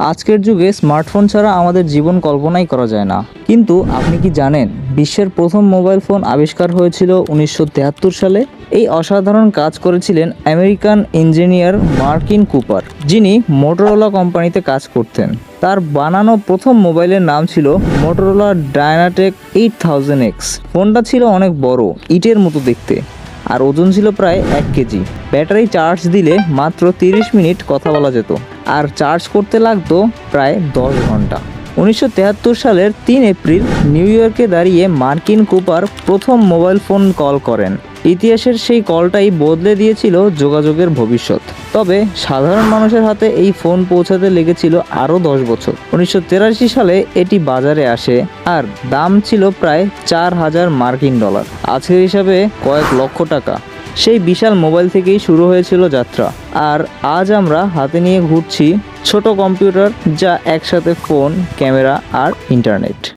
আজকের যুগে স্মার্টফোন ছাড়া আমাদের জীবন কল্পনাই করা যায় না। কিন্তু আপনি কি জানেন, বিশ্বের প্রথম মোবাইল ফোন আবিষ্কার হয়েছিল উনিশশো সালে? এই অসাধারণ কাজ করেছিলেন আমেরিকান ইঞ্জিনিয়ার মার্কিন কুপার, যিনি মোটরোলা কোম্পানিতে কাজ করতেন। তার বানানো প্রথম মোবাইলের নাম ছিল Motorola DynaTAC eight thousand X ফোনটা ছিল অনেক বড়, ইটের মতো দেখতে, আর ওজন ছিল প্রায় এক কেজি। ব্যাটারি চার্জ দিলে মাত্র তিরিশ মিনিট কথা বলা যেত। আর চার্জ করতে লাগতো প্রায় দশ ঘণ্টা। উনিশশো সালের তিন এপ্রিল নিউ ইয়র্কে দাঁড়িয়ে মার্কিন কুপার প্রথম মোবাইল ফোন কল করেন। ইতিহাসের সেই কলটাই বদলে দিয়েছিল যোগাযোগের ভবিষ্যৎ। তবে সাধারণ মানুষের হাতে এই ফোন পৌঁছাতে লেগেছিল আরও দশ বছর। উনিশশো সালে এটি বাজারে আসে আর দাম ছিল প্রায় চার হাজার মার্কিন ডলার। আজকের হিসাবে কয়েক লক্ষ টাকা। সেই বিশাল মোবাইল থেকেই শুরু হয়েছিল যাত্রা। আর আজ আমরা হাতে নিয়ে ঘুরছি ছোট কম্পিউটার যা একসাথে ফোন, ক্যামেরা আর ইন্টারনেট।